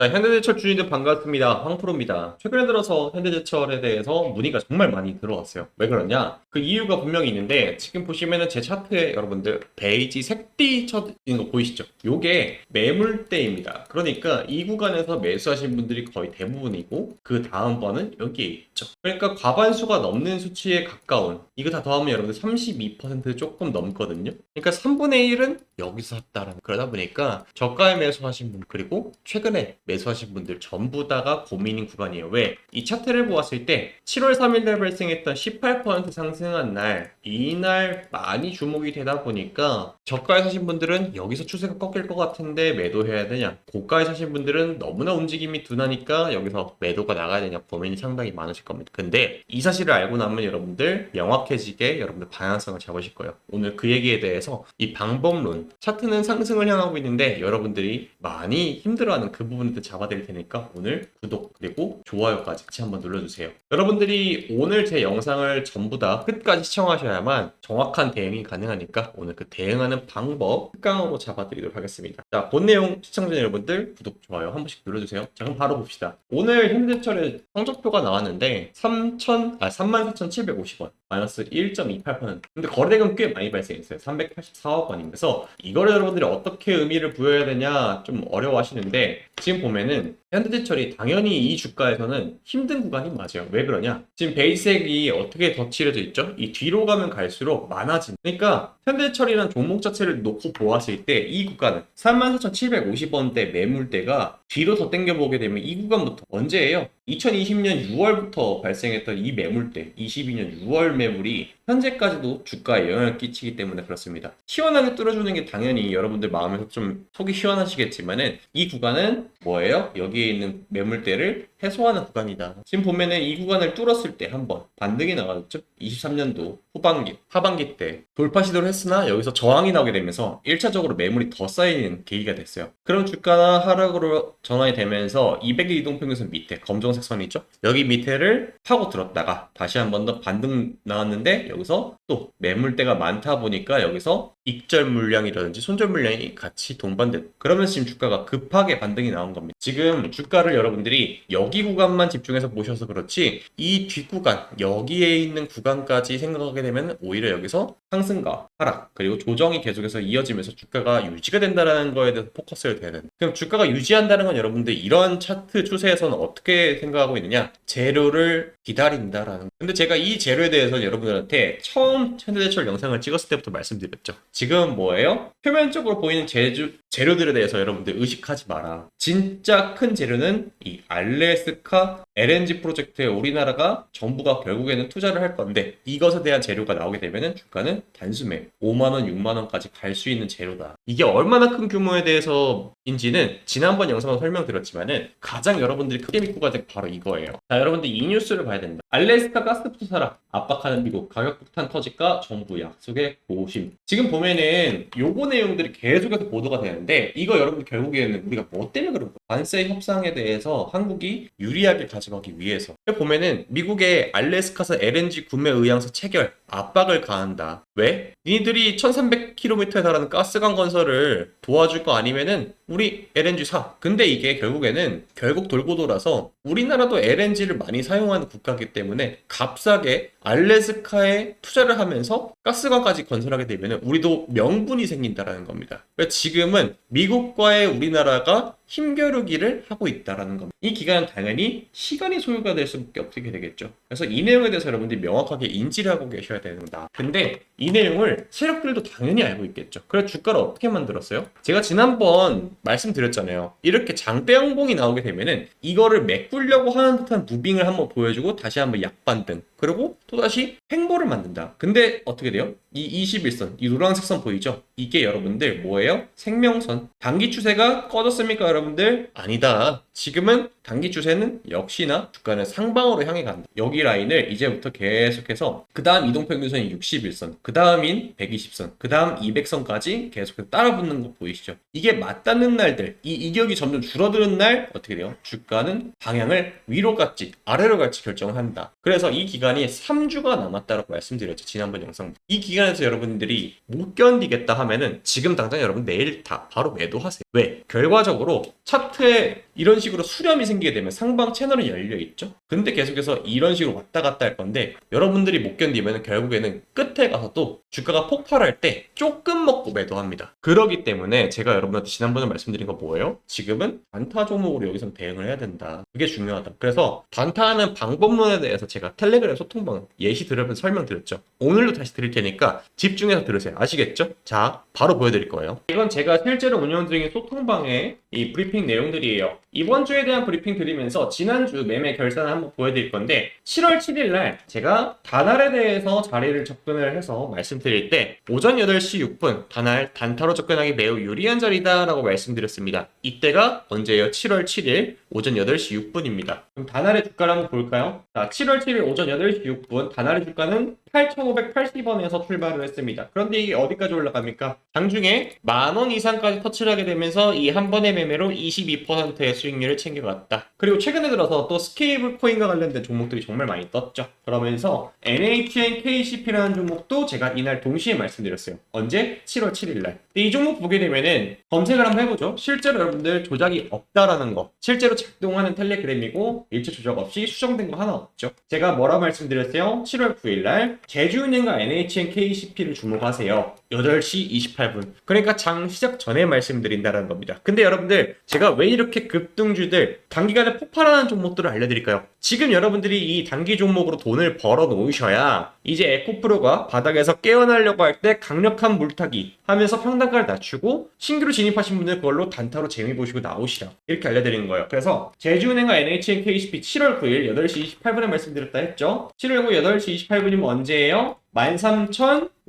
자, 현대제철 주인들 반갑습니다. 황프로입니다. 최근에 들어서 현대제철에 대해서 문의가 정말 많이 들어왔어요. 왜 그러냐? 그 이유가 분명히 있는데 지금 보시면은 제 차트에 여러분들 베이지 색띠 쳐진 거 보이시죠? 요게 매물대입니다. 그러니까 이 구간에서 매수하신 분들이 거의 대부분이고 그 다음 번은 여기에 있죠. 그러니까 과반수가 넘는 수치에 가까운 이거 다 더하면 여러분들 32% 조금 넘거든요. 그러니까 3분의 1은 여기서 샀다라는 그러다 보니까 저가에 매수하신 분 그리고 최근에 매수하신 분들 전부 다가 고민인 구간이에요. 왜? 이 차트를 보았을 때 7월 3일날 발생했던 18% 상승한 날 이날 많이 주목이 되다 보니까 저가에 사신 분들은 여기서 추세가 꺾일 것 같은데 매도해야 되냐 고가에 사신 분들은 너무나 움직임이 둔하니까 여기서 매도가 나가야 되냐 고민이 상당히 많으실 겁니다. 근데 이 사실을 알고 나면 여러분들 명확해지게 여러분들 방향성을 잡으실 거예요. 오늘 그 얘기에 대해서 이 방법론 차트는 상승을 향하고 있는데 여러분들이 많이 힘들어하는 그 부분들 잡아드릴 테니까 오늘 구독 그리고 좋아요까지 같이 한번 눌러주세요. 여러분들이 오늘 제 영상을 전부 다 끝까지 시청하셔야만 정확한 대응이 가능하니까 오늘 그 대응하는 방법 특강으로 잡아드리도록 하겠습니다. 자, 본 내용 시청자 여러분들 구독, 좋아요 한 번씩 눌러주세요. 자, 그럼 바로 봅시다. 오늘 현대철의 성적표가 나왔는데 3천, 아, 34,750원. 마이너스 1.28%. 근데 거래대금 꽤 많이 발생했어요. 384억 원입니다. 그래서 이거를 여러분들이 어떻게 의미를 부여해야 되냐 좀 어려워하시는데 지금 보면은 현대제철이 당연히 이 주가에서는 힘든 구간이 맞아요. 왜 그러냐? 지금 베이스액이 어떻게 덧칠해져 있죠? 이 뒤로 가면 갈수록 많아진. 그러니까 현대철이라는 종목 자체를 놓고 보았을 때 이 구간은 34,750원대 매물대가 뒤로 더 당겨보게 되면 이 구간부터 언제예요? 2020년 6월부터 발생했던 이 매물대, 22년 6월 매물이 현재까지도 주가에 영향을 끼치기 때문에 그렇습니다. 시원하게 뚫어주는 게 당연히 여러분들 마음에서 좀 속이 시원하시겠지만은 이 구간은 뭐예요? 여기에 있는 매물대를 해소하는 구간이다. 지금 보면은 이 구간을 뚫었을 때 한번 반등이 나왔죠? 23년도 후반기, 하반기 때 돌파 시도를 했으나 여기서 저항이 나오게 되면서 1차적으로 매물이 더 쌓이는 계기가 됐어요. 그럼 주가나 하락으로 전환이 되면서 200일 이동평균선 밑에 검정색 선이 있죠? 여기 밑에를 파고 들었다가 다시 한 번 더 반등 나왔는데 여기서 또 매물대가 많다 보니까 여기서 익절 물량이라든지 손절 물량이 같이 동반돼. 그러면서 지금 주가가 급하게 반등이 나온 겁니다. 지금 주가를 여러분들이 여기 구간만 집중해서 보셔서 그렇지 이 뒷구간 여기에 있는 구간까지 생각하게 되면 오히려 여기서 상승과 하락 그리고 조정이 계속해서 이어지면서 주가가 유지가 된다는 거에 대해서 포커스를 돼야 된다. 그럼 주가가 유지한다는 건 여러분들 이런 차트 추세에서는 어떻게 생각하고 있느냐? 재료를 기다린다라는. 근데 제가 이 재료에 대해서 여러분들한테 처음 현대제철 영상을 찍었을 때부터 말씀드렸죠. 지금 뭐예요? 표면적으로 보이는 재주, 재료들에 대해서 여러분들 의식하지 마라. 진짜 큰 재료는 이 알 래스카 LNG 프로젝트에 우리나라가 정부가 결국에는 투자를 할 건데 이것에 대한 재료가 나오게 되면은 주가는 단숨에 5만 원, 6만 원까지 갈 수 있는 재료다. 이게 얼마나 큰 규모에 대해서인지는 지난번 영상에서 설명드렸지만은 가장 여러분들이 크게 믿고 게 바로 이거예요. 자, 여러분들 이 뉴스를 봐야 된다. 알래스카 가스부터 사라. 압박하는 미국 가격 폭탄 터질까 정부 약속의 고심. 지금 보면은 요거 내용들이 계속해서 보도가 되는데 이거 여러분 결국에는 우리가 뭐 때문에 그런 거야? 관세 협상에 대해서 한국이 유리하게 가져 가기 위해서. 보면은 미국의 알래스카서 LNG 구매 의향서 체결 압박을 가한다. 왜? 니들이 1300km에 달하는 가스관 건설을 도와줄 거 아니면은 우리 LNG 사. 근데 이게 결국에는 결국 돌고 돌아서 우리나라도 LNG를 많이 사용하는 국가이기 때문에 값싸게 알래스카에 투자를 하면서 가스관까지 건설하게 되면 우리도 명분이 생긴다라는 겁니다. 그러니까 지금은 미국과의 우리나라가 힘겨루기를 하고 있다라는 겁니다. 이 기간은 당연히 시간이 소요가 될 수밖에 없게 되겠죠. 그래서 이 내용에 대해서 여러분들이 명확하게 인지를 하고 계셔야 됩니다. 근데 이 내용을 세력들도 당연히 알고 있겠죠. 그래서 주가를 어떻게 만들었어요? 제가 지난번 말씀드렸잖아요. 이렇게 장대 양봉이 나오게 되면은 이거를 메꾸려고 하는 듯한 무빙을 한번 보여주고 다시 한번 약반등. 그리고 또다시 횡보를 만든다. 근데 어떻게 돼요? 이 21선, 이 노란색 선 보이죠? 이게 여러분들 뭐예요? 생명선. 단기 추세가 꺼졌습니까, 여러분들? 아니다. 지금은 단기 추세는 역시나 주가는 상방으로 향해 간다. 여기 라인을 이제부터 계속해서 그 다음 이동평균선이 61선, 그 다음인 120선, 그 다음 200선까지 계속해서 따라붙는 거 보이시죠? 이게 맞닿는 날들, 이 이격이 점점 줄어드는 날 어떻게 돼요? 주가는 방향을 위로 갈지 아래로 갈지 결정한다. 그래서 이 기간이 3주가 남았다고 말씀드렸죠. 지난번 영상. 이 기간 에서 여러분들이 못 견디겠다 하면은 지금 당장 여러분 내일 다 바로 매도하세요. 왜? 결과적으로 차트에 이런 식으로 수렴이 생기게 되면 상방 채널은 열려 있죠. 근데 계속해서 이런 식으로 왔다 갔다 할 건데 여러분들이 못 견디면 결국에는 끝에 가서 또 주가가 폭발할 때 조금 먹고 매도합니다. 그러기 때문에 제가 여러분한테 지난번에 말씀드린 거 뭐예요? 지금은 단타 종목으로 여기서 대응을 해야 된다. 그게 중요하다. 그래서 단타하는 방법론에 대해서 제가 텔레그램 소통방 예시 들으면서 설명드렸죠. 오늘도 다시 드릴 테니까 집중해서 들으세요. 아시겠죠? 자, 바로 보여드릴 거예요. 이건 제가 실제로 운영 중인 소통방의 이 브리핑 내용들이에요. 이번 주에 대한 브리핑 드리면서 지난주 매매 결산을 한번 보여드릴 건데 7월 7일 날 제가 다날에 대해서 자리를 접근을 해서 말씀드릴 때 오전 8시 6분 다날 단타로 접근하기 매우 유리한 자리다라고 말씀드렸습니다. 이때가 언제예요? 7월 7일 오전 8시 6분입니다. 그럼 다날의 주가를 한번 볼까요? 자, 7월 7일 오전 8시 6분 다날의 주가는 8,580원에서 출발을 했습니다. 그런데 이게 어디까지 올라갑니까? 장중에 만원 이상까지 터치를 하게 되면서 이 한 번의 매매로 22%의 수익률을 챙겨갔다. 그리고 최근에 들어서 또 스케이블 코인과 관련된 종목들이 정말 많이 떴죠. 그러면서 NHN KCP라는 종목도 제가 이날 동시에 말씀드렸어요. 언제? 7월 7일 날. 근데 이 종목 보게 되면은 검색을 한번 해보죠. 실제로 여러분들 조작이 없다라는 거. 실제로 작동하는 텔레그램이고 일체 조작 없이 수정된 거 하나 없죠. 제가 뭐라 말씀드렸어요? 7월 9일 날 제주은행과 NHN KCP를 주목하세요. 8시 28분. 그러니까 장 시작 전에 말씀드린다는 겁니다. 근데 여러분들 제가 왜 이렇게 급등주들 단기간에 폭발하는 종목들을 알려드릴까요? 지금 여러분들이 이 단기 종목으로 돈을 벌어 놓으셔야 이제 에코프로가 바닥에서 깨어나려고 할 때 강력한 물타기 하면서 평단가를 낮추고 신규로 진입하신 분들 그걸로 단타로 재미 보시고 나오시라 이렇게 알려드리는 거예요. 그래서 제주은행과 NHN KCP 7월 9일 8시 28분에 말씀드렸다 했죠. 7월 9일 8시 28분이면 언제예요?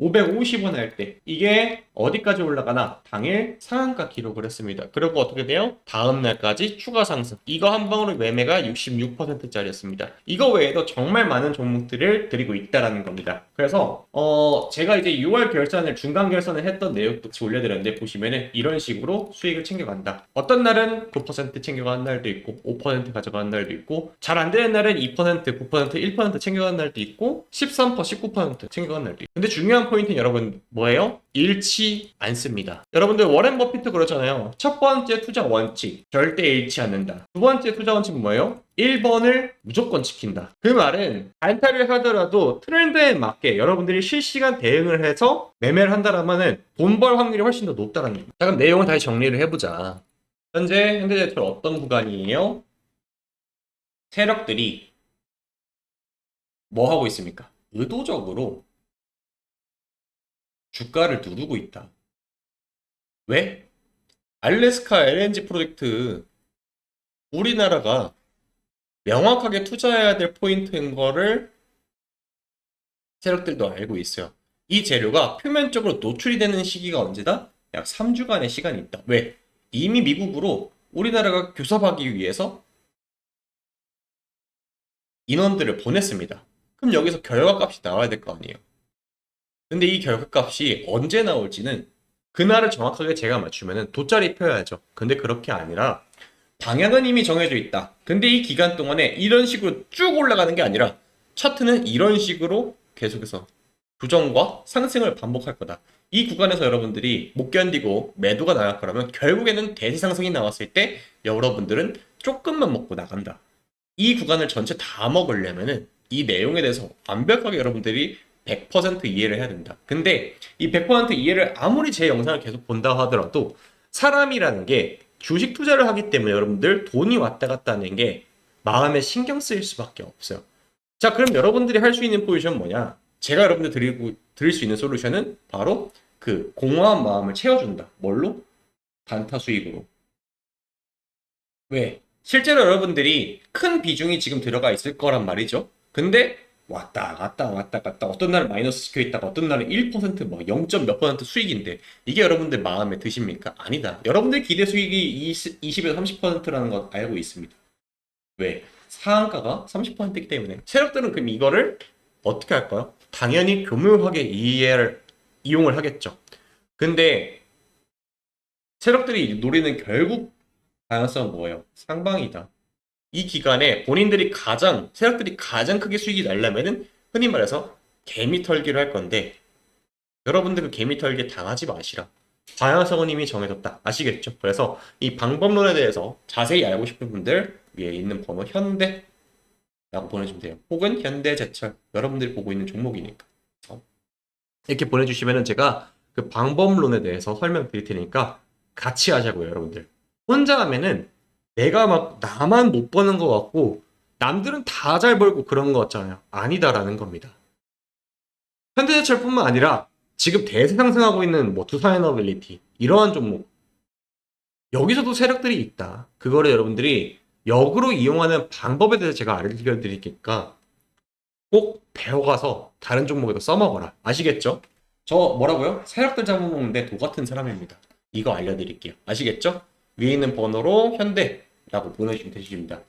13,550원 할 때 이게 어디까지 올라가나 당일 상한가 기록을 했습니다. 그리고 어떻게 돼요? 다음 날까지 추가 상승. 이거 한 방으로 매매가 66%짜리였습니다. 이거 외에도 정말 많은 종목들을 드리고 있다라는 겁니다. 그래서 어 제가 이제 6월 결산을 중간 결산을 했던 내용도 같이 올려드렸는데 보시면은 이런 식으로 수익을 챙겨간다. 어떤 날은 9% 챙겨가는 날도 있고 5% 가져가는 날도 있고 잘 안 되는 날은 2%, 9%, 1% 챙겨가는 날도 있고 13%, 19% 챙겨가는 날도 있고 근데 중요한 포인트는 여러분 뭐예요? 잃지 않습니다. 여러분들 워렌 버핏도 그렇잖아요. 첫 번째 투자 원칙 절대 잃지 않는다. 두 번째 투자 원칙은 뭐예요? 1번을 무조건 지킨다. 그 말은 단타를 하더라도 트렌드에 맞게 여러분들이 실시간 대응을 해서 매매를 한다라면은 돈 벌 확률이 훨씬 더 높다는 겁니다. 자 그럼 내용을 다시 정리를 해보자. 현재 현대제철 어떤 구간이에요? 세력들이 뭐 하고 있습니까? 의도적으로 주가를 누르고 있다. 왜? 알래스카 LNG 프로젝트 우리나라가 명확하게 투자해야 될 포인트인 거를 세력들도 알고 있어요. 이 재료가 표면적으로 노출이 되는 시기가 언제다? 약 3주간의 시간이 있다. 왜? 이미 미국으로 우리나라가 교섭하기 위해서 인원들을 보냈습니다. 그럼 여기서 결과값이 나와야 될 거 아니에요. 근데 이 결과값이 언제 나올지는 그날을 정확하게 제가 맞추면 돗자리 펴야죠. 근데 그렇게 아니라 방향은 이미 정해져 있다. 근데 이 기간 동안에 이런 식으로 쭉 올라가는 게 아니라 차트는 이런 식으로 계속해서 부정과 상승을 반복할 거다. 이 구간에서 여러분들이 못 견디고 매도가 나갈 거라면 결국에는 대세 상승이 나왔을 때 여러분들은 조금만 먹고 나간다. 이 구간을 전체 다 먹으려면은 이 내용에 대해서 완벽하게 여러분들이 100% 이해를 해야 된다. 근데 이 100% 이해를 아무리 제 영상을 계속 본다 하더라도 사람이라는 게 주식 투자를 하기 때문에 여러분들 돈이 왔다 갔다 하는 게 마음에 신경 쓰일 수밖에 없어요. 자, 그럼 여러분들이 할 수 있는 포지션 뭐냐? 제가 여러분들 드리고 드릴 수 있는 솔루션은 바로 그 공허한 마음을 채워준다. 뭘로? 단타 수익으로. 왜? 실제로 여러분들이 큰 비중이 지금 들어가 있을 거란 말이죠. 근데 왔다 갔다 왔다 갔다 어떤 날은 마이너스 시켜 있다가 어떤 날은 1%뭐 0. 몇 퍼센트 수익인데 이게 여러분들 마음에 드십니까? 아니다. 여러분들 기대 수익이 20, 20에서 30%라는 거 알고 있습니다. 왜? 상한가가 30%이기 때문에 세력들은 그럼 이거를 어떻게 할까요? 당연히 교묘하게 이해를 이용을 하겠죠. 근데 세력들이 노리는 결국 방향성은 뭐예요? 상방이다. 이 기간에 본인들이 가장 세력들이 가장 크게 수익이 날려면은 흔히 말해서 개미 털기를 할 건데 여러분들 그 개미 털기 당하지 마시라. 방향성은 이미 정해졌다. 아시겠죠? 그래서 이 방법론에 대해서 자세히 알고 싶은 분들 위에 있는 번호 현대 라고 보내주면 돼요. 혹은 현대제철 여러분들이 보고 있는 종목이니까 이렇게 보내주시면은 제가 그 방법론에 대해서 설명 드릴 테니까 같이 하자고요, 여러분들. 혼자 하면은 내가 막 나만 못 버는 것 같고 남들은 다 잘 벌고 그런 거 같잖아요. 아니다라는 겁니다. 현대제철뿐만 아니라 지금 대세 상승하고 있는 뭐 두산에너빌리티 이러한 종목 여기서도 세력들이 있다. 그거를 여러분들이 역으로 이용하는 방법에 대해서 제가 알려드리니까 꼭 배워가서 다른 종목에도 써먹어라. 아시겠죠? 저 뭐라고요? 세력들 잡아먹는데 도 같은 사람입니다. 이거 알려드릴게요. 아시겠죠? 위에 있는 번호로 현대 라고 보내주시면 되십니다.